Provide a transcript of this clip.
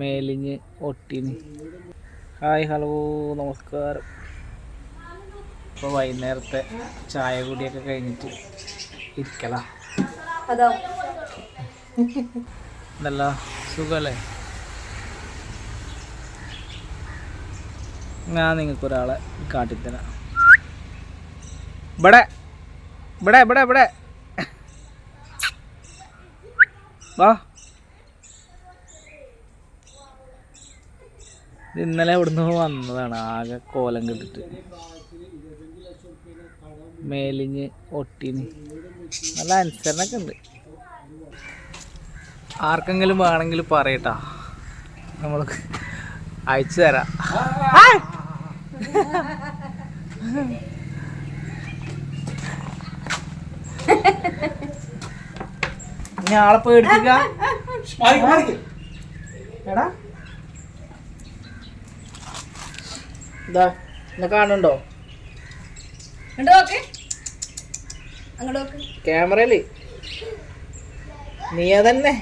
മേലിഞ്ഞ് ഒട്ടിന്. Hi hello നമസ്കാരം. ഇപ്പോൾ വൈകുന്നേരത്തെ ചായ കൂടിയൊക്കെ കഴിഞ്ഞിട്ട് ഇരിക്കല. അതാ? എന്തല്ല സുഖമല്ലേ ഞാൻ നിങ്ങൾക്ക് ഒരാളെ കാട്ടിത്തരാം. ഇവിടെ ഇവിടെ ഇവിടെ ഇവിടെ. വാ. ഇന്നലെ ഇവിടുന്ന് വന്നതാണ് ആകെ കോലം കെട്ടിട്ട്. മേലിഞ്ഞ് ഒട്ടിന്. നല്ല അനുസരണൊക്കെ ഉണ്ട്. ആർക്കെങ്കിലും വേണമെങ്കിൽ പറയട്ടാ. നമ്മൾ അയച്ചു തരാം. ഞാളെ പേടിപ്പിക്ക? എടാ. ഇതാ എന്നെ കാണുന്നുണ്ടോ? ക്യാമറയിൽ. നീ തന്നെ